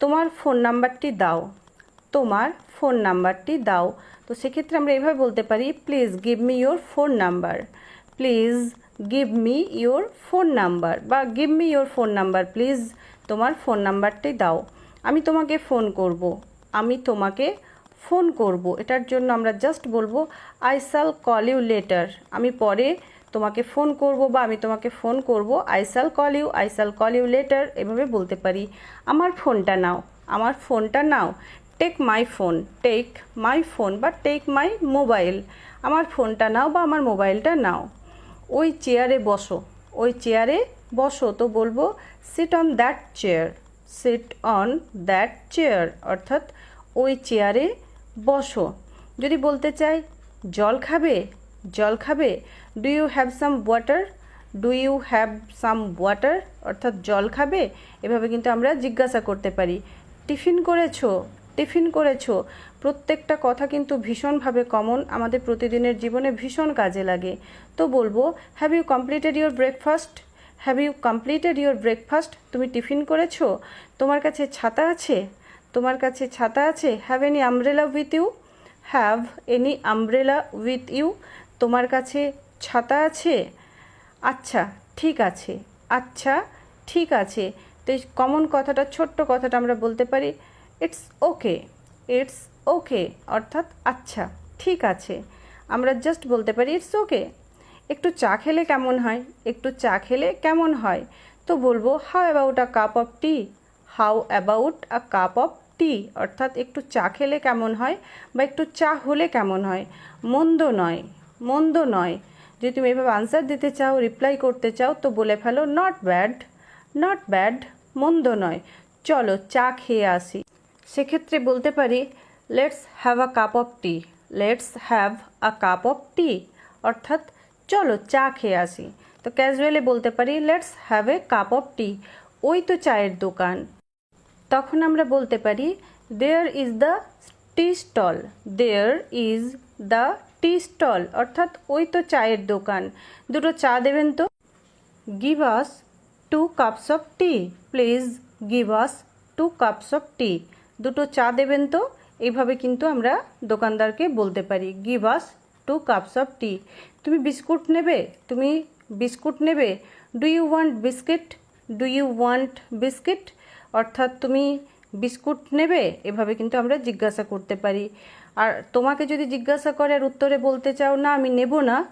তোমার ফোন নাম্বারটি দাও। তোমার ফোন নাম্বারটি দাও। তো সেক্ষেত্রে আমরা এইভাবে বলতে পারি please give me your phone number please give me your phone number বা give me your phone number please তোমার ফোন নাম্বারটি দাও। আমি তোমাকে ফোন করব। আমি তোমাকে ফোন করব। এটার জন্য আমরা জাস্ট বলব I shall call you letter আমি পরে তোমাকে ফোন করব বা আমি তোমাকে ফোন করব I shall call you I shall call you later এভাবে বলতে পারি। আমার ফোনটা নাও, আমার ফোনটা নাও। Take my phone take my phone বা টেক মাই মোবাইল আমার ফোনটা নাও বা আমার মোবাইলটা নাও। ওই চেয়ারে বসো, ওই চেয়ারে বসো তো বলব sit on that chair sit on that chair অর্থাৎ ওই চেয়ারে বসো। যদি বলতে চাই, জল খাবে? জল খাবে? Do you have some water do you have some water অর্থাৎ জল খাবে? এভাবে কিন্তু আমরা জিজ্ঞাসা করতে পারি। টিফিন করেছ? টিফিন করেছ? প্রত্যেকটা কথা কিন্তু ভীষণভাবে কমন আমাদের প্রতিদিনের জীবনে ভীষণ কাজে লাগে। তো বলব have you completed your breakfast have you completed your breakfast তুমি টিফিন করেছ? তোমার কাছে ছাতা আছে? তোমার কাছে ছাতা আছে? Have any umbrella with you have any umbrella with you তোমার কাছে ছাতা আছে? আচ্ছা ঠিক আছে। আচ্ছা ঠিক আছে। তো এই কমন কথাটা, ছোট্ট কথাটা আমরা বলতে পারি ইটস ওকে ইটস ওকে অর্থাৎ আচ্ছা ঠিক আছে। আমরা জাস্ট বলতে পারি ইটস ওকে একটু চা খেলে কেমন হয়? একটু চা খেলে কেমন হয়? তো বলব how about a cup of tea how about a cup of tea অর্থাৎ একটু চা খেলে কেমন হয় বা একটু চা হলে কেমন হয়? মন্দ নয়। মন্দ নয়। যদি তুমি এভাবে আনসার দিতে চাও রিপ্লাই করতে চাও, তো বলে ফেলো নট ব্যাড নট ব্যাড মন্দ নয়। চলো, চা খেয়ে আসি। সেক্ষেত্রে বলতে পারি let's have a cup of tea let's have a cup of tea অর্থাৎ, চলো, চা খেয়ে আসি। তো ক্যাজুয়ালি বলতে পারি let's have a cup of tea ওই তো চায়ের দোকান। তখন আমরা বলতে পারি there is the tea stall there is the tea stall, অর্থাৎ ওই তো চায়ের দোকান। দুটো চা দেবেন তো? Give us two cups of tea please give us two cups of tea দুটো চা দেবেন তো? এইভাবে কিন্তু আমরা দোকানদারকে বলতে পারি। Give us two cups of tea তুমি বিস্কুট নেবে? তুমি বিস্কুট নেবে? Do you want biscuit do you want biscuit অর্থাৎ তুমি বিস্কুট নেবে? এভাবে কিন্তু আমরা জিজ্ঞাসা করতে পারি। আর তোমাকে যদি জিজ্ঞাসা করে আর উত্তরে বলতে চাও, না, আমি নেব না।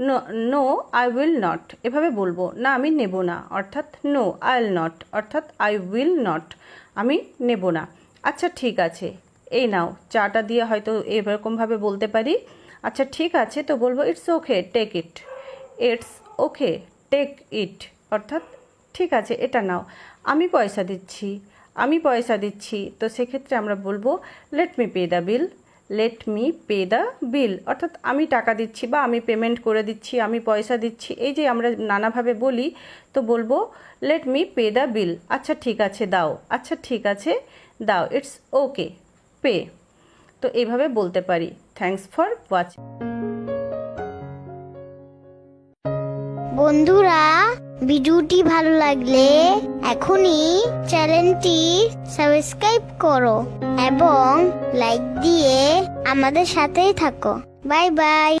No no, I will not. এভাবে বলব, না, আমি নেব না। অর্থাৎ, নো আই উইল নট। অর্থাৎ, আই উইল নট। আমি নেব না। আচ্ছা ঠিক আছে। এই নাও, চাটা দিয়ে হয়তো এরকমভাবে বলতে পারি। আচ্ছা ঠিক আছে, তো বলব it's okay take it it's okay take it অর্থাৎ, ঠিক আছে, এটা নাও। আমি পয়সা দিচ্ছি। আমি পয়সা দিচ্ছি, তো সেক্ষেত্রে আমরা বলব let me pay the bill let me pay the bill অর্থাৎ আমি টাকা দিচ্ছি বা আমি পেমেন্ট করে দিচ্ছি, আমি পয়সা দিচ্ছি, এই যে আমরা নানাভাবে বলি, তো বলব let me pay the bill আচ্ছা ঠিক আছে, দাও। আচ্ছা ঠিক আছে, দাও। ইটস ওকে পে তো এইভাবে বলতে পারি। থ্যাংকস ফর ওয়াচিং বন্ধুরা ভিডিওটি ভালো লাগলে এখনই চ্যানেলটি সাবস্ক্রাইব করো এবং লাইক দিয়ে আমাদের সাথেই থাকো। Bye bye.